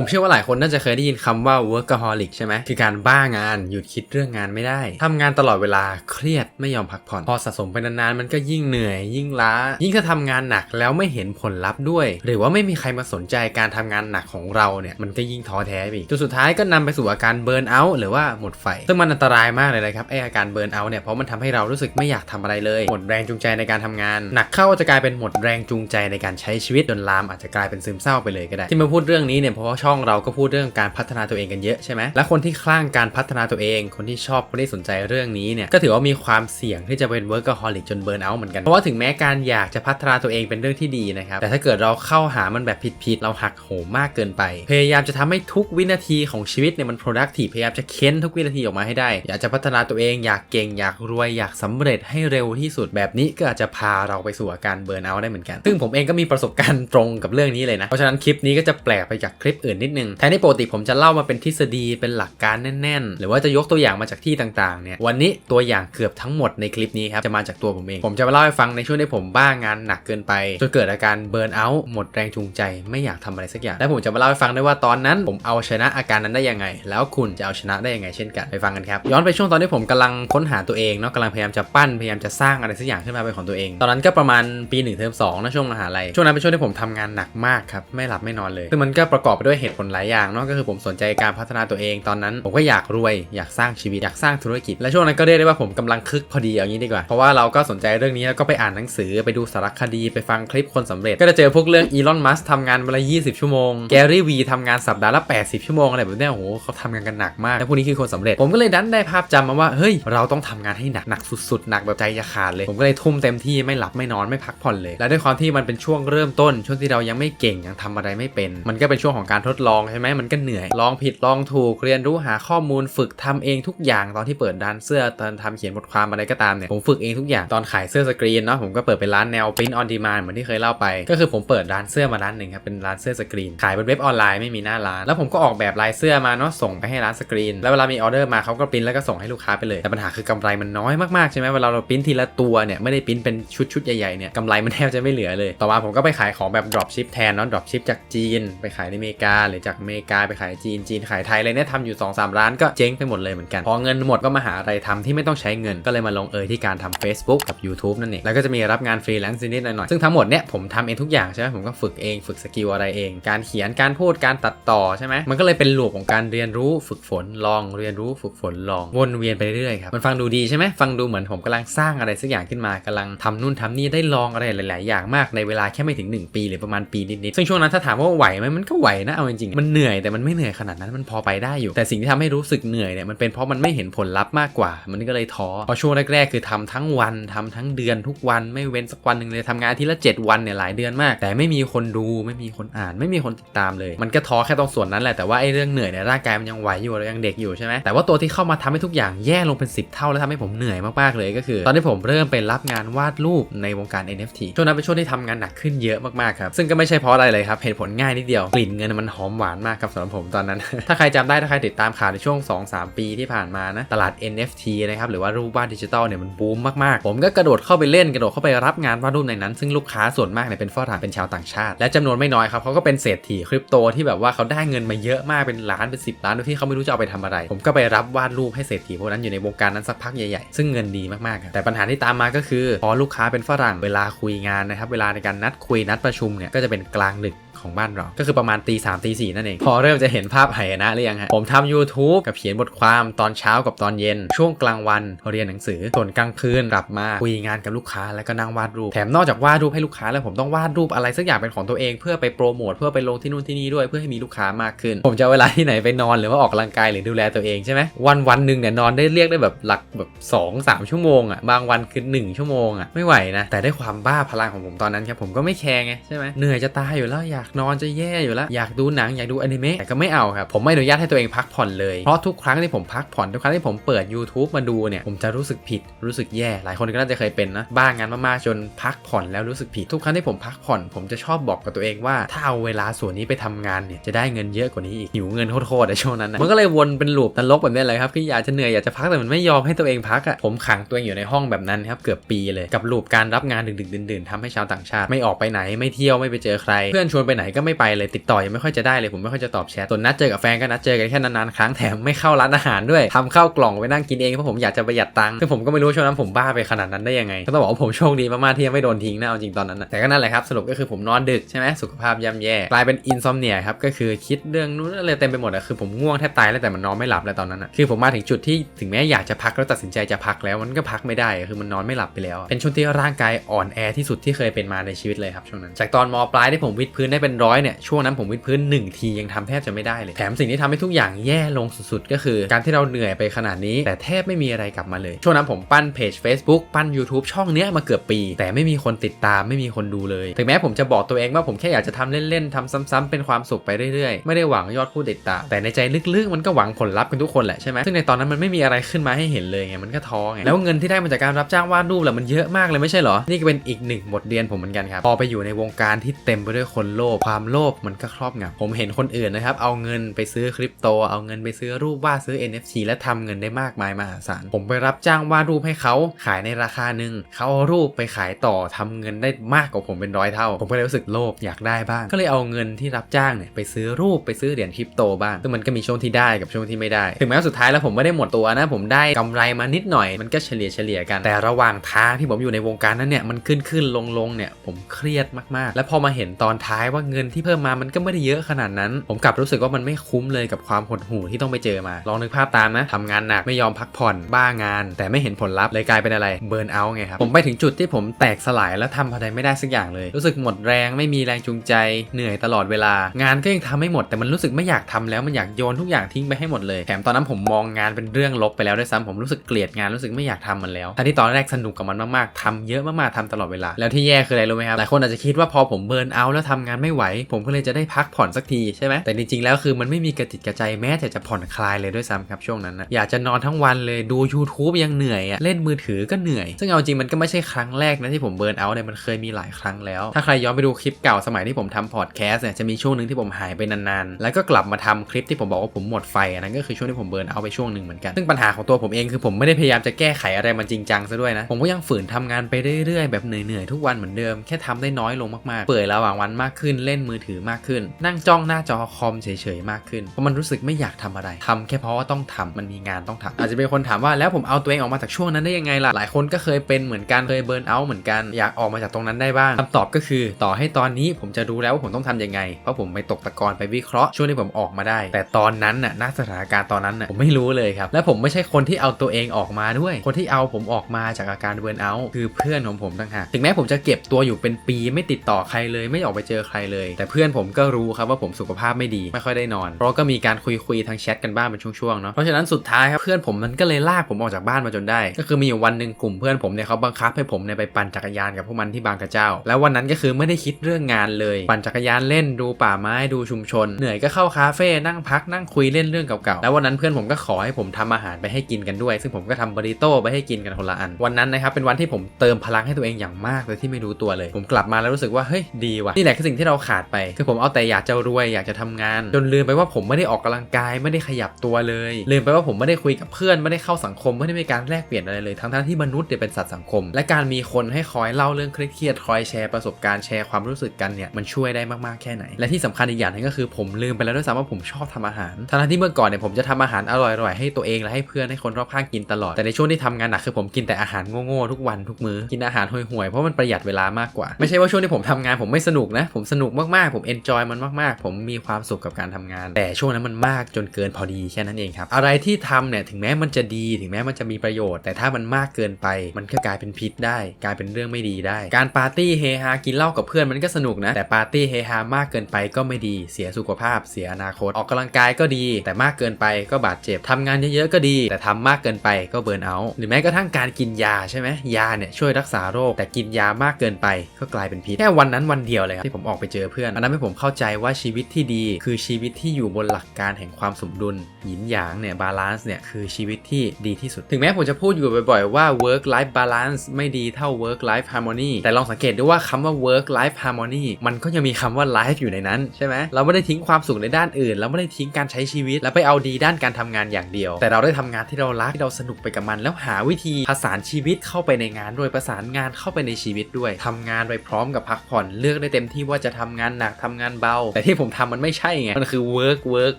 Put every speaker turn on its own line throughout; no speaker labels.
ผมเชื่อว่าหลายคนน่าจะเคยได้ยินคำว่า workaholic ใช่ไหมคือการบ้างานหยุดคิดเรื่องงานไม่ได้ทำงานตลอดเวลาเครียดไม่ยอมพักผ่อน พอสะสมไปนานๆมันก็ยิ่งเหนื่อย ยิ่งล้า ยิ่งถ้าทำงานหนักแล้วไม่เห็นผลลัพธ์ด้วย หรือว่าไม่มีใครมาสนใจการทำงานหนักของเราเนี่ยมันก็ยิ่งท้อแท้ไปจนสุดท้ายก็นำไปสู่อาการเบิร์นเอาท์หรือว่าหมดไฟซึ่งมันอันตรายมากเลยนะครับไออาการเบิร์นเอาท์เนี่ยเพราะมันทำให้เรารู้สึกไม่อยากทำอะไรเลยหมดแรงจูงใจในการทำงาน หนักเข้าจะกลายเป็นหมดแรงจูงใจในการใช้ชีวิตจนลามอาจจะกลายเป็นซึมเศร้าไปเลยก็ได้ ที่มาพูดเรื่องนี้เนี่ยเพราะว่าช่องเราก็พูดเรื่องการพัฒนาตัวเองกันเยอะใช่ไหมและคนที่คลั่งการพัฒนาตัวเอง คนที่ชอบคนที่สนใจเรื่องนี้เนี่ยก็ถือว่ามีความเสี่ยงที่จะเป็น workaholic จนเบิร์นเอาท์เหมือนกันเพราะว่าถึงแม้การอยากจะพัฒนาตัวเองเป็นเรื่องที่ดีนะครับแต่ถ้าเกิดเราเข้าหามันแบบผิดๆเราหักโหมมากเกินไป พยายามจะทำให้ทุกวินาทีของชีวิตเนี่ยมัน productive พยายามจะเค้นทุกวินาทีออกมาให้ได้ อยากจะพัฒนาตัวเองอยากเก่งอยากรวยอยากสำเร็จให้เร็วที่สุดแบบนี้ก็อาจจะพาเราไปสู่อาการเบิร์นเอาท์ได้เหมือนกัน ซึ่งผมเองก็มีประสบการณ์ตรงกับเรื่องนี้เลยนะเพราะฉะนั้นคลิปนี้ก็จะแปลกไปจากคลิปอื่นนิดนึงแทนที่ปกติผมจะเล่ามาเป็นทฤษฎีเป็นหลักการแน่น ๆ หรือว่าจะยกตัวอย่างมาจากที่ต่างๆเนี่ยวันนี้ตัวอย่างเกือบทั้งหมดในคลิปนี้ครับจะมาจากตัวผมเอง ผมจะมาเล่าให้ฟังในช่วงที่ผมบ้างานหนักเกินไปจนเกิดอาการเบิร์นเอาท์หมดแรงจูงใจ ไม่อยากทำอะไรสักอย่าง และผมจะมาเล่าให้ฟังด้วยว่าตอนนั้น ผมเอาชนะอาการนั้นได้ยังไง แล้วคุณจะเอาชนะได้ยังไงเช่นกันไปฟังกันครับย้อนไปช่วงตอนที่ผมกำลังค้นหาตัวเองเนาะกำลังพยายามจะปั้นพยายามจะสร้างอะไรสักอย่างขึ้นมาเป็นของตัวเอง ตอนนั้นก็ประมาณปีหนึ่งเทอมสองนะช่วงมหาลัยช่วงนั้นเป็นช่วงที่ผมทำงานหนักมากครับไม่หลับไม่นอนเลยซึ่งมันก็ประกอบไปด้วยเหตุผลหลายอย่างเนาะก็คือผมสนใจการพัฒนาตัวเองตอนนั้น ผมก็อยากรวยอยากสร้างชีวิตอยากสร้างธุรกิจ และช่วงนั้นก็เรียกได้ว่าผมกำลังคึกพอดีอย่างนี้ดีกว่า เพราะว่าเราก็สนใจเรื่องนี้แล้วก็ไปอ่านหนังสือไปดูสารคดีไปฟังคลิปคนสำเร็จ ก็จะเจอพวกเรื่องอีลอนมัสทำงานวันละ20 ชั่วโมงแกรี่วีทำงานสัปดาห์ละ 80 ชั่วโมงอะไรแบบนี้โอ้โหเขาทำงานกันหนักมากและพวกนี้คือคนสำเร็จ ผมก็เลยดันได้ภาพจำมาว่าเฮ้ยเราต้องทำงานให้หนักหนักสุดๆหนักแบบใจจะขาดเลย ผมก็เลยทุ่มเต็มที่ไม่หลับไม่นอนไม่พักผ่อนเลย และด้วยความที่มันเป็นช่วงเริ่มต้นช่วงที่เรายังไม่เก่งยังทำอะไรไม่เป็น มันก็เป็นช่วงของการททดลองใช่ไหมมันก็เหนื่อย ลองผิดลองถูกเรียนรู้หาข้อมูลฝึกทำเองทุกอย่างตอนที่เปิดร้านเสื้อตอนทำเขียนบทความอะไรก็ตามเนี่ยผมฝึกเองทุกอย่างตอนขายเสื้อสกรีนเนาะผมก็เปิดเป็นร้านแนว print on demand เหมือนที่เคยเล่าไป ก็คือผมเปิดร้านเสื้อมาร้านหนึ่งครับเป็นร้านเสื้อสกรีน ขายบนเว็บออนไลน์ไม่มีหน้าร้าน แล้วผมก็ออกแบบลายเสื้อมาเนาะส่งไปให้ร้านสกรีน แล้วเวลามีออเดอร์มาเขาก็ปริ้นแล้วก็ส่งให้ลูกค้าไปเลยแต่ปัญหาคือกำไรมันน้อยมากๆใช่ไหมเวลาเราปริ้นทีละตัวเนี่ยไม่ได้ปริ้นเป็นชุดๆใหญ่ๆเนี่ยกำไรมันแทบจะไม่เหลือเลย ต่อมาผมก็ไปขายของแบบ drop ship แทนเนาะ drop ship จากจีนไปขายในอเมริกาหรือจากอเมริกาไปขายจีนจีนขายไทยอะไรเนี่ยทำอยู่2อสร้านก็เจ๊งไปหมดเลยเหมือนกัน พอเงินหมดก็มาหาอะไรทำที่ไม่ต้องใช้เงินก็เลยมาลงเอยที่การทำ Facebook กับ YouTube นั่นเองแล้วก็จะมีรับงานฟรีแลนซ์นิดๆหน่อยๆซึ่งทั้งหมดเนี่ยผมทำเองทุกอย่างใช่ไหมผมก็ฝึกเองฝึกสกิลอะไรเอง การเขียนการพูดการตัดต่อใช่ไหมมันก็เลยเป็นลูปของการเรียนรู้ฝึกฝนลองเรียนรู้ฝึกฝนลองวนเวียนไปเรื่อยครับมันฟังดูดีใช่ไหมฟังดูเหมือนผมกำลังสร้างอะไรสักอย่างขึ้นมากำลังทำนู่นทำนี่ได้ลองอะไรหลาย ๆ อย่างมากในเวลาแค่ไม่ถึง 1 ปีหรือประมาณปีนิด ๆ ซึ่งช่วงนั้นถ้าถามว่าไหวไหมมันก็ไหวนะเอาจริงๆ มันเหนื่อยแต่มันไม่เหนื่อยขนาดนั้นมันพอไปได้อยู่ แต่สิ่งที่ทำให้รู้สึกเหนื่อยเนี่ยมันเป็นเพราะมันไม่เห็นผลลัพธ์มากกว่า มันก็เลยท้อพราะช่วงแรกๆคือทำทั้งวันทำทั้งเดือนทุกวันไม่เว้นสักวันหนึ่งเลยทำงานอาทีละ 7 วันเนี่ยหลายเดือนมาก แต่ไม่มีคนดูไม่มีคนอ่าน ไม่มีคนติดตามเลย มันก็ท้อแค่ตรงส่วนนั้นแหละแต่ว่าไอ้เรื่องเหนื่อยเนี่ยร่างกายมันยังไหวอยู่เรายังเด็กอยู่ใช่ไหมแต่ว่าตัวที่เข้ามาทำให้ทุกอย่างแย่ลงเป็น 10 เท่าแล้วทำให้ผมเหนื่อยมากๆเลยก็คือ ตอนที่ผมเริ่มไปรับงานวาดรูปในวงการ NFT ช่วงนั้นเป็นช่วงที่ทำงานหนักขึ้นเยอะมากๆครับซึ่งก็ไม่ใช่เพราะอะไรเลยครับเหตุผลง่ายนิดเดียวกลิ่นเงินมันหอมหวานมากครับสำหรับผมตอนนั้น ถ้าใครจำได้ถ้าใครติดตามข่าวในช่วง 2-3 ปีที่ผ่านมานะตลาด NFT นะครับหรือว่ารูปวาดดิจิตอลเนี่ยมันบูมมากๆ ผมก็กระโดดเข้าไปเล่นกระโดดเข้าไปรับงานวาดรูปในนั้น ซึ่งลูกค้าส่วนมากเนี่ยเป็นฝรั่งเป็นชาวต่างชาติ และจำนวนไม่น้อยครับเขาก็เป็นเศรษฐีคริปโตที่แบบว่าเขาได้เงินมาเยอะมากเป็นล้านเป็น 10 ล้านโดยที่เขาไม่รู้จะเอาไปทำอะไร ผมก็ไปรับวาดรูปให้เศรษฐีพวกนั้นอยู่ในวงการนั้นสักพักใหญ่ๆซึ่งเงินดีมากๆครับแต่ปัญหาที่ตามมาก็คือพอลูกค้าเป็นฝรั่งเวลาคุยงานนะครับเวลาในการนัดคุยนัดประชุมเนี่ยก็จะเป็นกลางดึก ของบ้านเรา ก็คือประมาณตีสามตีสี่นั่นเอง พอเริ่มจะเห็นภาพไหนะหรือยังฮะ ผมทำ YouTube กับเขียนบทความตอนเช้ากับตอนเย็น ช่วงกลางวันเรียนหนังสือ ส่วนกลางคืนกลับมาคุยงานกับลูกค้าแล้วก็นั่งวาดรูป แถมนอกจากวาดรูปให้ลูกค้าแล้วผมต้องวาดรูปอะไรสักอย่างเป็นของตัวเองเพื่อไปโปรโมทเพื่อไปลงที่นู่นที่นี่ด้วยเพื่อให้มีลูกค้ามากขึ้น ผมจะเวลาที่ไหนไปนอนหรือว่าออกกำลังกายหรือดูแลตัวเองใช่ไหมวันวันหนึ่งเนี่ยนอนได้เรียกได้แบบหลักแบบสองสามชั่วโมงอะบางวันคือหนึ่งชั่วโมงอะไม่ไหวนะแต่ได้ความบ้าพลังของผมตอนนั้นครับผมก็ไม่แคร์ไงใช่ไหมเหนื่อยจะตายอยู่แล้วอยากนอนจะแย่อยู่แล้ว อยากดูหนังอยากดูอนิเมะแต่ก็ไม่เอาครับ ผมไม่อนุญาตให้ตัวเองพักผ่อนเลย เพราะทุกครั้งที่ผมพักผ่อนทุกครั้งที่ผมเปิด YouTube มาดูเนี่ยผมจะรู้สึกผิดรู้สึกแย่ หลายคนก็น่าจะเคยเป็นนะบ้างงานมากๆจนพักผ่อนแล้วรู้สึกผิดทุกครั้งที่ผมพักผ่อนผมจะชอบบอกกับตัวเองว่าถ้าเอาเวลาส่วนนี้ไปทำงานเนี่ยจะได้เงินเยอะกว่านี้อีกหิวเงินโคตรๆในช่วงนั้นนะมันก็เลยวนเป็นลูปตลกแบบนี้เลยครับที่อยากจะเหนื่อยอยากจะพักแต่มันไม่ยอมให้ตัวเองพักอะ่ะผมขังตัวเองอยู่ในห้องแบบนั้นครับเกือบปีเลยกับลูปการรับงานดึกๆดื่นๆทำให้ชาวต่างชาติไม่ออกไปไหนไม่เที่ยวไม่ไปเจอใครเพื่อนชวนไปไหนก็ไม่ไปเลยติดต่อยังไม่ค่อยจะได้เลยผมไม่ค่อยจะตอบแชทส่วนนัดเจอกับแฟนก็นัดเจอกันแค่นานๆครั้งแถมไม่เข้าร้านอาหารด้วยทำข้าวกล่องไปนั่งกินเองเพราะผมอยากจะประหยัดตังค์ซึ่งผมก็ไม่รู้ช่วงนั้นผมบ้าไปขนาดนั้นได้ยังไงก็ต้องบอกว่าผมโชคดีมากๆที่ยังไม่โดนทิ้งนะเอาจริงตอนนั้นนะแต่ก็นั่นแหละครับสรุปก็คือผมนอนดึกใช่ไหมสุขภาพย่ำแย่กลายเป็นอินซอมเนียครับก็คือคิดเรื่องนู้นอะไรเต็มไปหมดอะคือผมง่วงแทบตายแล้วแต่มันนอนไม่หลับแล้วตอนนั้นอะคือผมมาถึงจุดที่ถึงแม้อยากจะพักแล้วตัดสินใจจะพักแล้วมันก็พักไม่ได้คือมันนอนไม่หลับไปแล้ว เป็นช่วงที่ร่างกายอ่อนแอที่สุดที่เคยเป็นมาในชีวิตเลยครับช่วงนั้นจากตอนมปลายที่ผมวิดพื้นได้เปนร้อยเนี่ยช่วงนั้นผมวิดพื้นหนึ่งทียังทำแทบจะไม่ได้เลย แถมสิ่งที่ทำให้ทุกอย่างแย่ลงสุดๆ ก็คือการที่เราเหนื่อยไปขนาดนี้ แต่แทบไม่มีอะไรกลับมาเลย ช่วงนั้นผมปั้นเพจ Facebook ปั้น YouTube ช่องเนี้ยมาเกือบปี แต่ไม่มีคนติดตามไม่มีคนดูเลย ถึงแม้ผมจะบอกตัวเองว่าผมแค่อยากจะทำเล่นๆทำซ้ำๆเป็นความสุขไปเรื่อยๆ ไม่ได้หวังยอดผู้ติดตามแต่ในใจลึกๆ มันก็หวังผลลัพธ์กันทุกคนแหละใช่ไหมซึ่งในตอนนั้นมันไม่มีอะไรขึ้นมาให้เห็นเลยไงมันก็ท้อไงแล้วเงินที่ได้มาจากการรับจ้างวาดรูปแหละมันเยอะมากเลยไม่ใช่หรอนี่ก็เป็นอีกหนึ่งบทเรียนผมเหมือนกันครับพอไปอยู่ในวงการที่เต็มไปด้วยคนโลภความโลภมันก็ครอบงำผมเห็นคนอื่นนะครับ เอาเงินไปซื้อคริปโต เอาเงินไปซื้อรูปวาดซื้อ NFT และทำเงินได้มากมายมหาศาล ผมไปรับจ้างวาดรูปให้เขาขายในราคาหนึ่ง เขาเอารูปไปขายต่อทำเงินได้มากกว่าผมเป็นร้อยเท่า ผมก็เลยรู้สึกโลภอยากได้บ้าง ก็เลยเอาเงินที่รับจ้างเนี่ยไปซื้อรูปไปซื้อเหรียญคริปโตบ้าง ซึ่งมันก็มีช่วงที่ได้กับช่วงที่ไม่ได้ ถึงแม้ว่าสุดท้ายแล้วผมไม่ได้หมดตัวนะ ผมได้กำไรมานิดหน่อย มันก็เฉลี่ยเฉลี่ยกัน แต่ระหว่างทางที่ผมอยู่ในวงการนั้นเนี่ย มันขึ้นขึ้นลงลงเนี่ย ผมเครียดมากๆ และพอมาเห็นตอนท้ายว่าเงินที่เพิ่มมามันก็ไม่ได้เยอะขนาดนั้น ผมกลับรู้สึกว่ามันไม่คุ้มเลยกับความหดหู่ที่ต้องไปเจอมา ลองนึกภาพตามนะทำงานหนักไม่ยอมพักผ่อนบ้างาน แต่ไม่เห็นผลลัพธ์เลยกลายเป็นอะไรเบิร์นเอาท์ไงครับผมไปถึงจุดที่ผมแตกสลายแล้วทำอะไรไม่ได้สักอย่างเลย รู้สึกหมดแรงไม่มีแรงจูงใจ เหนื่อยตลอดเวลา งานก็ยังทำไม่หมด แต่มันรู้สึกไม่อยากทำแล้วมันอยากโยนทุกอย่างทิ้งไปให้หมดเลยแถมตอนนั้นผมมองงานเป็นเรื่องลบไปแล้วด้วยซ้ำผมรู้สึกเกลียดงานรู้สึกไม่อยากทำมันแล้วทั้งที่ตอนแรกสนุกกับมันมากๆทำเยอะมากๆทำตลอดเวลา แล้วที่แย่คืออะไรรู้ไหมครับหลายคนอาจจะคิดว่าพอผมเบิร์นเอาแล้วทำงานไม่ไหว ผมก็เลยจะได้พักผ่อนสักทีใช่ไหมแต่จริงๆแล้วคือมันไม่มีกระติดกระใจแม้แต่จะผ่อนคลายเลยด้วยซ้ำครับช่วงนั้นนะอยากจะนอนทั้งวันเลยดู YouTube ยังเหนื่อยอะเล่นมือถือก็เหนื่อย ซึ่งเอาจริงมันก็ไม่ใช่ครั้งแรกนะที่ผมเบิร์นเอาท์เนี่ยมันเคยมีหลายครั้งแล้ว ถ้าใครย้อนไปดูคลิปเก่าสมัยที่ผมทำพอดแคสต์เนี่ยจะมีช่วงหนึ่งที่ผมหายไปนานๆ แล้วก็กลับมาทำคลิปที่ผมบอกว่าผมหมดไฟอันนั้นก็คือช่วงที่ผมเบิร์นเอาไปช่วงหนึ่งเหมือนกันซึ่งปัญหาของตัวผมเองคือผมไม่ได้พยายามจะแก้ไขอะไรมันจริงจังซะด้วยนะผมก็ยังฝืนทำงานไปเรื่อยๆแบบเหนื่อยๆทุกวันเหมือนเดิมแค่ทำได้น้อยลงมากๆเปื่อยระหว่างวันมากขึ้นเล่นมือถือมากขึ้น นั่งจ้องหน้าจอคอมเฉยๆมากขึ้นเพราะมันรู้สึกไม่อยากทำอะไรทำแค่เพราะว่าต้องทำมันมีงานต้องทำอาจจะเป็นคนถามว่าแล้วผมเอาตัวเองออกมาจากช่วงนั้นได้ยังไงล่ะหลายคนก็เคยเป็นเหมือนกันเคยเบิร์นเอาท์เหมือนกันอยากออกมาจากตรงนั้นได้บ้างคำตอบก็คือ ต่อให้ตอนนี้ผมจะรู้แล้วว่าผมต้องทำยังไงเพราะผมไปตกตะกอนไปวิเคราะห์ช่วงที่ผมออกมาได้ แต่ตอนนั้นน่ะณสถานการณ์ตอนนั้นน่ะผมไม่รู้เลยครับและผมไม่ใช่คนที่เอาตัวเองออกมาด้วย คนที่เอาผมออกมาจากอาการเบิร์นเอาท์คือเพื่อนของผมต่างหากถึงแม้ผมจะเก็บตัวอยู่เป็นปีไม่ติดต่อใครเลยไม่ออกไปเจอใครเลย แต่เพื่อนผมก็รู้ครับว่าผมสุขภาพไม่ดีไม่ค่อยได้นอน เพราะก็มีการคุยคุยๆทางแชทกันบ้างเป็นช่วงๆเนาะเพราะฉะนั้นสุดท้ายครับเพื่อนผมมันก็เลยลากผมออกจากบ้านมาจนได้ ก็คือมีอยู่วันหนึ่งกลุ่มเพื่อนผมเนี่ยเขาบังคับให้ผมเนี่ยไปปั่นจักรยานกับพวกมันที่บางกระเจ้า แล้ววันนั้นก็คือไม่ได้คิดเรื่องงานเลย ปั่นจักรยานเล่นดูป่าไม้ดูชุมชน เหนื่อยก็เข้าคาเฟ่นั่งพักนั่งคุยเล่นเรื่องเก่าๆแล้ววันนั้นเพื่อนผมก็ขอให้ผมทำอาหารไปให้กินกันด้วย ซึ่งผมก็ทำบริโต้ไปให้กินกันคนละอัน วันนั้นนะครับเป็นวันที่ผมเติมพลังให้ตัวเองอย่างมากโดยที่ไม่รู้ตัวเลย ผมกลับมาแล้วรู้สึกว่าเฮ้ยดีว่ะนี่แหละคือสิ่งที่เราขาดไป คือผมเอาแต่อยากจะรวยอยากจะทำงาน จนลืมไปว่าผมไม่ได้ออกกำลังกายไม่ได้ขยับตัวเลย ลืมไปว่าผมไม่ได้คุยกับเพื่อนไม่ได้เข้าสังคมไม่ได้มีการแลกเปลี่ยนอะไรเลย ทั้งๆที่มนุษย์เนี่ยเป็นสัตว์สังคม และการมีคนให้คอยเล่าเรื่องเครียดคอยแชร์ประสบการณ์แชร์ความรู้สึกกันเนี่ยมันช่วยได้มากๆแค่ไหน และที่สำคัญอีกอย่างหนึงก็คือผมลืมไปแล้วด้วยซ้ำว่าผมชอบทำอาหาร ทั้งที่เมื่อก่อนเนี่ยผมจะทำอาหารอร่อยๆให้ตัวเองและให้เพื่อนให้คนรอบข้างกินตลอด แต่ในช่วงที่ทำงานหนักคือผมกินแต่อาหารโง่ๆทุกวันทุกมื้อกินอาหารห่วยๆเพราะมันประหยัดเวลามากกว่า ไม่ใช่ว่าช่วงที่ผมทำงานผมไม่สนุกนะผมสนุกมากๆ ผมเอนจอยมันมากๆ ผมมีความสุขกับการทำงาน แต่ช่วงนั้นมันมากจนเกินพอดีแค่นั้นเองครับ อะไรที่ทำเนี่ยถึงแม้มันจะดีถึงแม้มันจะมีประโยชน์ แต่ถ้ามันมากเกินไป มันก็กลายเป็นพิษได้ กลายเป็นเรื่องไม่ดีได้ การปาร์ตี้เฮฮากินเหล้ากับเพื่อนมันก็สนุกนะแต่ปาร์ตี้เฮฮามากเกินไปก็ไม่ดีเสียสุขภาพ เสียอนาคตออกกำลังกายก็ดี แต่มากเกินไปก็บาดเจ็บทำงานเยอะๆก็ดี แต่ทำมากเกินไปก็เบิร์นเอาหรือแม้กระทั่งการกินยาใช่ไหมยาเนี่ยช่วยรักษาโรค แต่กินยามากเกินไปก็กลายเป็นพิษแค่วันนั้นวันเดียวเลยครับที่ผมออกไปเจอเพื่อนอันนั้นให้ผมเข้าใจว่าชีวิตที่ดีคือชีวิตที่อยู่บนหลักการแห่งความสมดุลหยินหยางเนี่ยบาลานซ์เนี่ยคือชีวิตที่ดีที่สุด ถึงแม้ผมจะพูดอยู่บ่อยๆว่า work life balance ไม่ดีเท่า work life harmony แต่ลองสังเกตดูว่าคำว่า work life harmony มันก็ยังมีคำว่า life อยู่ในนั้นใช่ไหมเราไม่ได้ทิ้งความสุขในด้านอื่น เราไม่ได้ทิ้งการใช้ชีวิต แล้วไปเอาดีด้านการทำงานอย่างเดียว แต่เราได้ทำงานที่เรารักที่เราสนุกไปกับมัน แล้วหาวิธีผสานชีวิตเข้าไปในงานด้วยประสานงานเข้าไปในชีวิตด้วยทำงานไปพร้อมกับพักผ่อนเลือกได้เต็มที่ว่าจะทำงานหนักทำงานเบา แต่ที่ผมทำมันไม่ใช่ไง มันคือ work work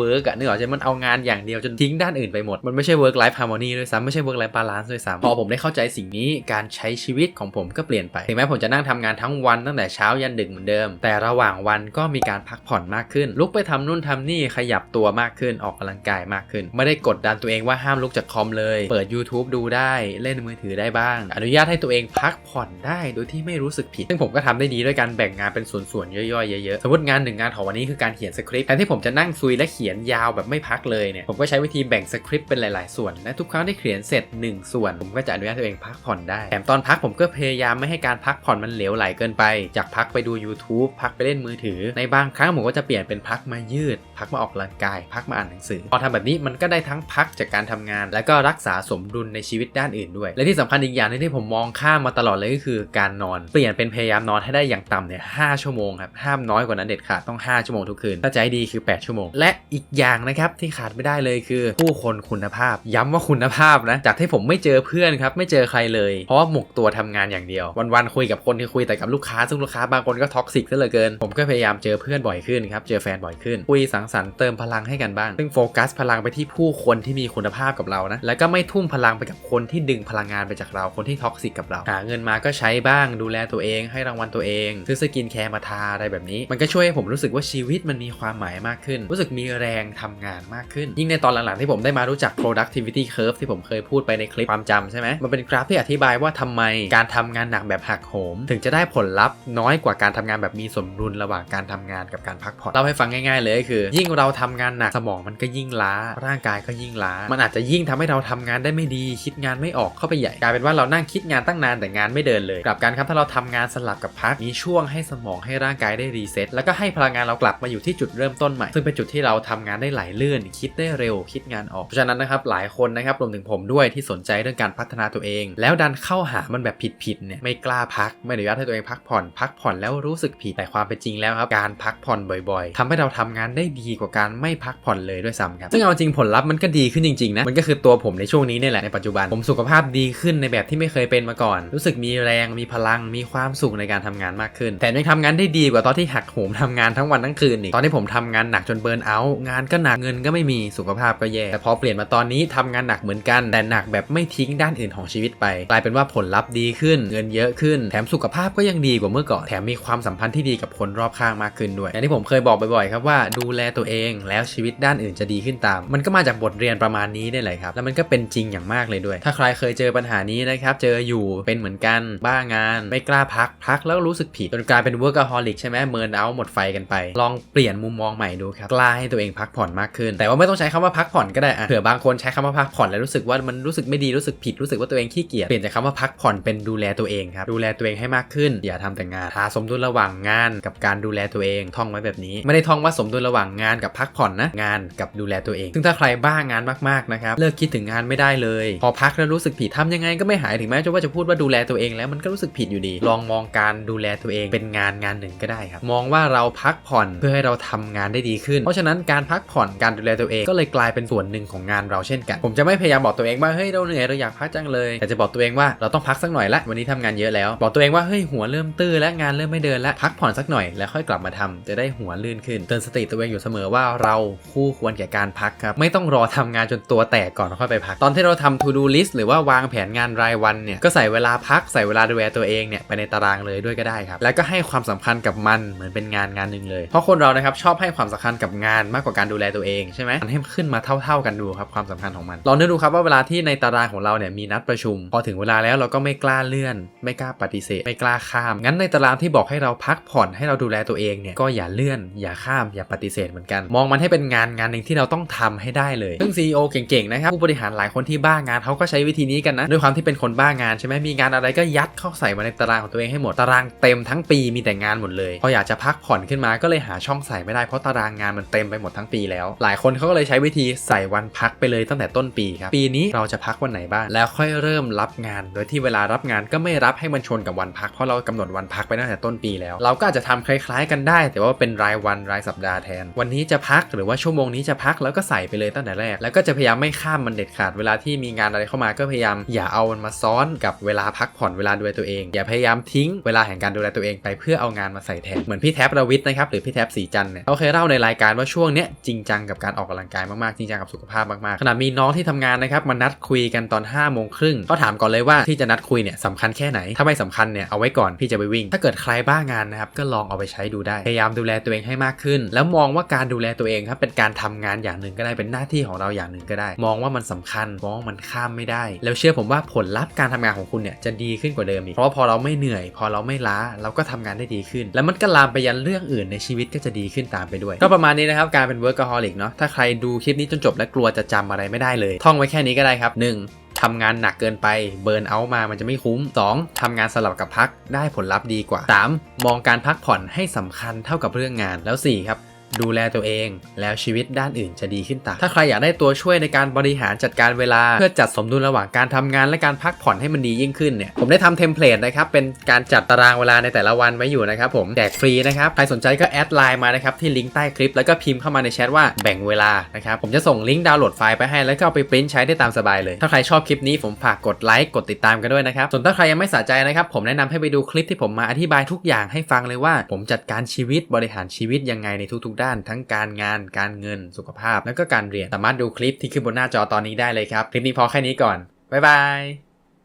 work อะนึกออกใช่ไหมมันเอางานอย่างเดียวจนทิ้งด้านอื่นไปหมด มันไม่ใช่ work life harmony ด้วยซ้ำไม่ใช่ work life balance ด้วยซ้ำพอผมได้เข้าใจสิ่งนี้การใช้ชีวิตของผมก็เปลี่ยนไปถึงแม้ผมจะนั่งทำงานทั้งวันตั้งแต่เช้ายันดึกเหมือนเดิม แต่ระหว่างวันก็มีการพักผ่อนมากขึ้น ลุกไปทำนู่นทำนี่ขยับตัวมากขึ้นออกกำลังกายมากขึ้น ไม่ได้กดดันตัวเองว่าห้ามลุกจากคอมเลย เปิด YouTube ดูได้เล่นมือถือได้บ้าง อนุญาตให้ตัวเองพักผ่อนได้โดยที่ไม่รู้สึกผิด ซึ่งผมก็ทำได้ดีด้วยการแบ่งงานเป็นส่วนๆย่อยๆเยอะๆ สมมติงานหนึ่งงานของวันนี้คือการเขียนสคริปต์แทนที่ผมจะนั่งซุยและเขียนยาวแบบไม่พักเลยเนี่ยผมก็ใช้วิธีแบ่งสคริปต์เป็นหลายๆ ส่วนและทุกครั้งที่เขียนเสร็จ 1 ส่วน ผมก็จะอนุญาตตัวเองพักผ่อนได้แถมตอนพักผมก็พยายามไม่ให้การพักผ่อนมันเหลวไหลเกินไป จากพักไปดู YouTube พักไปเล่นมือถือ ในบางครั้งผมก็จะเปลี่ยนเป็นพักมายืด พักมาออกกำลังกาย พักมาอ่านหนังสือพอทำแบบนี้มันก็ได้ทั้งพักจากการทำงาน แล้วก็รักษาสมดุลในชีวิตด้านอื่นด้วย และที่สำคัญอีกอย่างนึงที่ผมมองข้ามมาตลอดเลยก็คือการนอน เปลี่ยนเป็นพยายามนอนให้ได้อย่างต่ำเนี่ยหชั่วโมงครับห้ามน้อยกว่านั้นเด็ดขาดต้อง 5 ชั่วโมงทุกคืน ถ้าใจดีคือ 8 ชั่วโมง และอีกอย่างนะครับที่ขาดไม่ได้เลยคือผู้คนคุณภาพ ย้ำว่าคุณภาพนะ จากที่ผมไม่เจอเพื่อนครับไม่เจอใครเลย เพราะว่าหมกตัวทำงานอย่างเดียว วันๆคุยกับคนที่คุยแต่กับลูกค้าซึ่งลูกค้าบางคนก็ท็อกซิกซะเหลือเกิน ผมก็พยายามเจอเพื่อนบ่อยขึ้นครับเจอแฟนบ่อยขึ้นคุยสังสรรค์เติมพลังให้กันบ้างซึ่งโฟกัสพลังไปที่ผู้คนที่มีคุณภาพกับเรานะแล้วก็ไม่ทุ่มพลังไปกับคนที่ดึงพลังงานไปจากเราคนที่ท็อกซิกกับเราหาเงินมาก็ใช้บ้างดูแลตัวเองให้รางวัลตัวเองซื้อสกินแคร์มาทาอะไรแบบนี้ มันก็ช่วยให้ผมรู้สึกว่าชีวิตมันมีความหมายมากขึ้น รู้สึกมีแรงทำงานมากขึ้น ยิ่งในตอนหลังๆที่ผมได้มารู้จัก productivity curve ที่ผมเคยพูดไปในคลิปความจำใช่ไหมมันเป็นกราฟที่อธิบายว่าทำไมการทำงานหนักแบบหักโหม ถึงจะได้ผลลัพธ์น้อยกว่าการทำงานแบบมีสมดุลระหว่างการทำงานกับการพักผ่อนเล่าให้ฟังง่ายๆเลยก็คือ ยิ่งเราทำงานหนักสมองมันก็ยิ่งล้า ร่างกายก็ยิ่งล้า มันอาจจะยิ่งทำให้เราทำงานได้ไม่ดี คิดงานไม่ออกเข้าไปใหญ่กลายเป็นว่าเรานั่งคิดงานตั้งนานแต่งานไม่เดินเลย กลับกันครับถ้าเราทำงานสลับกับพักมีช่วงให้สมองให้ร่างกายได้รีเซ็ตแล้วก็ให้พลังงานเรากลับมาอยู่ที่จุดเริ่มต้นใหม่ ซึ่งเป็นจุดที่เราทำงานได้ไหลลื่น คิดได้เร็วคิดงานออกเพราะฉะนั้นนะครับหลายคนนะครับรวมถึงผมด้วยที่สนใจเรื่องการพัฒนาตัวเอง แล้วดันเข้าหามันแบบผิดๆเนี่ยไม่กล้าพักไม่อนุญาตให้ตัวเองพักผ่อนพักผ่อนแล้วรู้สึกผิดแต่ความเป็นจริงแล้วครับการพักผ่อนบ่อยๆทำให้เราทำงานได้ดีกว่าการไม่พักผ่อนเลยด้วยซ้ำครับซึ่งเอาจริงผลลัพธ์มันก็ดีขึ้นจริงๆนะมันก็คือตัวผมในช่วงนี้นี่แหละในปัจจุบันผมสุขภาพดีขึ้นในแบบที่ไม่เคยเป็นมาก่อน รู้สึกมีแรงมีพลังมีความสุขในการทำงานมากขึ้น แต่ยังทำงานได้ดีกว่าตอนที่หักโหมทำงานทั้งวันทั้งคืนอีกตอนที่ผมทำงานหนักจนเบิร์นเอาท์งานก็หนักเงินก็ไม่มีสุขภาพก็แย่แต่พอเปลี่ยนมาตอนนี้ทำงานหนักเหมือนกันแต่หนักแบบไม่ทิ้งด้านอื่นของชีวิตไป กลายเป็นว่าผลลัพธ์ดีขึ้น เงินเยอะขึ้น แถมสุขภาพก็ยังดีกว่าเมื่อก่อนแถมมีความสัมพันธ์ที่ดีกับคนรอบข้างมากขึ้นด้วยอย่างที่ผมเคยบอกบ่อยๆครับว่าดูแลตัวเองแล้วชีวิตด้านอื่นจะดีขึ้นตาม มันก็มาจากบทเรียนประมาณนี้ได้เลยครับแล้วมันก็เป็นจริงอย่างมากเลยด้วย ถ้าใครเคยเจอปัญหานี้นะครับเจออยู่เป็นเหมือนกันบ้างาน ไม่กล้าพักพักแล้วรู้สึกผิดจนกลายเป็น workaholic ใช่ไหมเมินเอาหมดไฟกันไป ลองเปลี่ยนมุมมองใหม่ดูครับกล้าให้ตัวเองพักผ่อนมากขึ้น แต่ว่าไม่ต้องใช้คำว่าพักผ่อนก็ได้อะเผื่อบางคนใช้คำว่าพักผ่อนแล้วรู้สึกว่ามันรู้สึกไม่ดีรู้สึกผิดรู้สึกว่าตัวเองขี้เกียจเปลี่ยนจากคำว่าพักผ่อนเป็นดูแลตัวเองครับดูแลตัวเองให้มากขึ้น อย่าทำแต่งานหาสมดุลระหว่างงานกับการดูแลตัวเองท่องไว้แบบนี้ ไม่ได้ท่องว่าสมดุลระหว่างงานกับพักผ่อนนะงานกับดูแลตัวเอง ซึ่งถ้าใครบ้างานมากๆนะครับเลิกคิดถึงงานไม่ได้เลย พอพักแล้วรู้สึกผิดทำยังไงก็ไม่หายถึงแม้จะว่าจะพูดว่าดูแลตัวเองแล้วมันก็รู้สึกผิดอยู่ดี ลองมองการดูแลตัวเองเป็นงานงานหนึ่งก็ได้ครับ มองว่าเราพักผ่อนเพื่อให้เราทำงานได้ดีขึ้น เพราะฉะนั้นการพักผ่อนการดูแลตัวเองก็เลยกลายเป็นส่วนหนึ่งของงานเราเช่นกัน ผมจะไม่พยายามบอกตัวเองว่าเฮ้ยเราเหนื่อยเราอยากพักจังเลยแต่จะบอกตัวเองว่าเราต้องพักสักหน่อยละวันนี้ทำงานเยอะแล้ว บอกตัวเองว่าเฮ้ยหัวเริ่มตื้อและงานเริ่มไม่เดินล้วพักผ่อนสักหน่อยแล้วค่อยกลับมาทำจะได้หัวลื่นขึ้นเตือนสติตัวเองอยู่เสมอว่าเราคู่ควรแก่การพักครับไม่ต้องรอทำงานจนตัวแตกก่อนค่อยไปพักตอนที่เราทำ to do list หรือว่าวางแผนงานรายวันเนี่ยก็ใส่เวลาพักใส่เวลาดูแลตัวเองเนี่ยไปในตารางเลยด้วยก็ได้ครับแล้วก็ให้ความสำคัญกับมันเหมือนเป็นงานงานหนึ่งเลย เพราะคนเรานะครับชอบให้ความสำคัญกับงานมากกว่าการดูแลตัวเองใช่ไหมมันให้ขึ้นมาเท่า ๆกันดูครับความสำคัญของมันลองนึกดูครับว่าเวลาที่ในตารางของเราเนี่ยมีนัดประชุม พอถึงเวลาแล้วเราก็ไม่กล้าเลื่อน ไม่กล้าปฏิเสธ ไม่กล้าข้ามงั้นในตารางที่บอกให้เราพักผ่อนให้เราดูแลตัวเองเนี่ยก็อย่าเลื่อน อย่าข้ามอย่าปฏิเสธเหมือนกัน มองมันให้เป็นงานงานหนึ่งที่เราต้องทำให้ได้เลย ซึ่ง CEO เก่งๆนะครับผู้บริหารหลายคนที่บ้างานเขาก็ใช้วิธีนี้กันนะด้วยความที่เป็นคนบ้างานใช่ไหมมีงานอะไรก็ยัดเข้าใส่มาในตารางของตัวเองให้หมดตารางเต็มทั้งปีมีแต่งานหมดเลยพออยากจะพักผ่อนขึ้นมาก็เลยหาช่องใส่ไม่ได้เพราะตารางงานมันเต็มไปหมดทั้งปีแล้ว หลายคนเขาก็เลยใช้วิธีใส่วันพักไปเลยตั้งแต่ต้นปีครับปีนี้เราจะพักวันไหนบ้างแล้วค่อยเริ่มรับงาน โดยที่เวลารับงานก็ไม่รับให้มันชนกับวันพักเพราะเรากำหนดวันพักไปตั้งแต่ต้นปีแล้ว เราก็อาจจะทำคล้ายๆ กันได้ แต่ว่าเป็นรายวันรายสัปดาห์แทน วันนี้จะพักหรือว่าชั่วโมงนี้จะพักแล้วก็ใส่ไปเลยตั้งแต่แรก แล้วก็จะพยายามไม่ข้ามมันเด็ดขาดเวลาที่มีงานอะไรเข้ามาก็พยายามอย่าเอามันมาซ้อนกับเวลาพักผ่อนเวลาดูแลตัวเอง อย่าพยายามทิ้งเวลาแห่งการดูแลตัวเองไปเพื่อเอางานมาใส่แทนเหมือนพี่แท็บรวิทย์นะครับหรือพี่แท็บสีจันเนี่ยเขาเคยเล่าในรายการว่าช่วงเนี้ยจริงจังกับการออกกำลังกายมากๆจริงจังกับสุขภาพมากๆขณะมีน้องที่ทำงานนะครับมานัดคุยกันตอน5้าโมงครึ่งก็ถามก่อนเลยว่าที่จะนัดคุยเนี่ยสำคัญแค่ไหนถ้าไม่สำคัญเนี่ยเอาไว้ก่อนพี่จะไปวิ่ง ถ้าเกิดใครบ้างานนะครับก็ลองเอาไปใช้ดูได้พยายามดูแลตัวเองให้มากขึ้น แล้วมองว่าการดูแลตัวเองครับเป็นการทำงานอย่างหนึ่งก็ได้เป็นหน้าที่ของเราอย่างหนึ่งก็ได้ มองว่ามันสำคัญมองมันข้ามไม่ได้ แล้วเชื่อผมว่าผลลัพธ์การทำงานของคุณเนี่ยจะดีขึ้นกว่าเดิมอีกเพราะพอเราไม่เหนื่อย พอเราไม่ล้าเราก็ทำงานได้ดีขึ้น แล้วมันก็ลามไปยันเรื่องอื่นในชีวิตก็จะดีขึ้นตามไปด้วย ก็ประมาณนี้นะครับการเป็น workaholic เนาะถ้าใครดูคลิปนี้จนจบและกลัวจะจำอะไรไม่ได้เลย ท่องไว้แค่นี้ก็ได้ครับ 1. ทำงานหนักเกินไปเบิร์นเอาท์มามันจะไม่คุ้ม 2. ทำงานสลับกับพักได้ผลลัพธ์ดีกว่า 3. มองการพักผ่อนให้สำคัญเท่ากับเรื่องงานแล้ว 4 ครับ ดูแลตัวเอง แล้วชีวิตด้านอื่นจะดีขึ้นตามถ้าใครอยากได้ตัวช่วยในการบริหารจัดการเวลา เพื่อจัดสมดุลระหว่างการทำงานและการพักผ่อนให้มันดียิ่งขึ้นเนี่ยผมได้ทำเทมเพลตนะครับเป็นการจัดตารางเวลาในแต่ละวันไว้อยู่นะครับผมแจกฟรีนะครับใครสนใจก็แอดไลน์มานะครับที่ลิงก์ใต้คลิปแล้วก็พิมพ์เข้ามาในแชทว่าแบ่งเวลานะครับผมจะส่งลิงก์ดาวน์โหลดไฟล์ไปให้แล้วก็เอาไปปริ้นใช้ได้ตามสบายเลย ถ้าใครชอบคลิปนี้ผมฝากกดไลค์กดติดตามกันด้วยนะครับส่วนถ้าใครยังไม่สะใจนะครับผมแนะนำให้ไปดูคลิปที่ผมมาอธิบายทุกอย่างให้ฟังเลยว่า ผมจัดการชีวิตบริหารชีวิตยังไงในทุกๆด้านทั้งการงาน การเงิน สุขภาพ แล้วก็การเรียน สามารถดูคลิปที่ขึ้นบนหน้าจอตอนนี้ได้เลยครับ คลิปนี้พอแค่นี้ก่อน บ๊ายบาย